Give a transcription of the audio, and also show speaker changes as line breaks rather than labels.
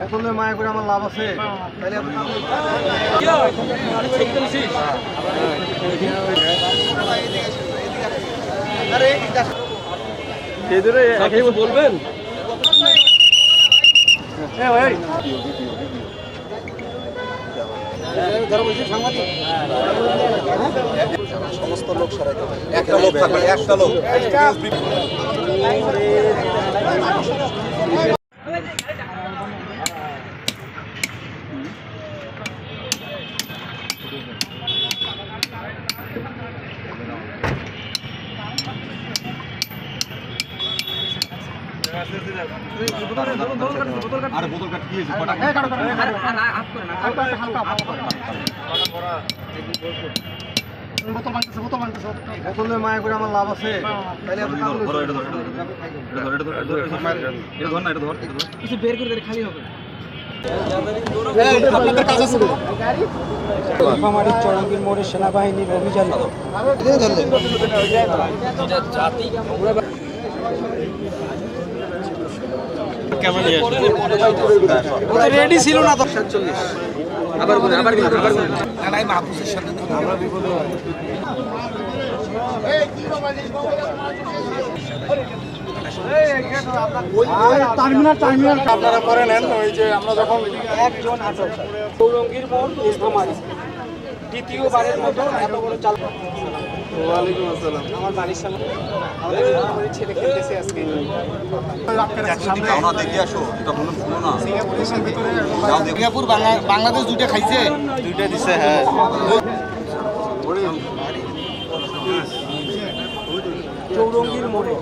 বোতলে মায়া করে আমার লাভ আছে তাহলে আপনি আরে এদিকে আসো।
বলবেন?
সমস্ত লোক সরাইতে একটা লোক থাকবে একটা লোক। আরে বোতল কাট কি হয়েছে? কটা বোতল ভাঙতেছে বোতল ভাঙতেছে। বোতলে মায়া করে আমার লাভ আছে। তাহলে আপনি
ধরো এটা ধর এটা ধর। এটা ধর এটা ধর এটা ধর না এটা ধর
কিছু বের করে দিলে খালি হবে।
আপনাদের কাজ আছে
নীলফামারীর চরঙ্গীর মোড়ে সেনাবাহিনীর অভিযান। রেডি ছিল না তো। আবার আবার আবার বলে নাই মাহফুজের সাথে আমরা বিপদে
টার্মিনাল টার্মিনাল আপনারা করে নেন ওই যে আমরা যখন
একজন আটক চৌরঙ্গীর মোড় দ্বিতীয়বারের মতো এত বড় চাল
ওয়ালাইকুম আসসালাম।
আমার বাড়ির সামনে আমাদের নীলফামারীর ছেলে খেলতেছে আজকে।
দেখে আসো এটা বললাম শুনো না। যাও। দেখে।
সিঙ্গাপুর বাংলাদেশ দুইটা খাইছে? দুইটা দিছে হ্যাঁ।
চৌরঙ্গীর মোড়ে।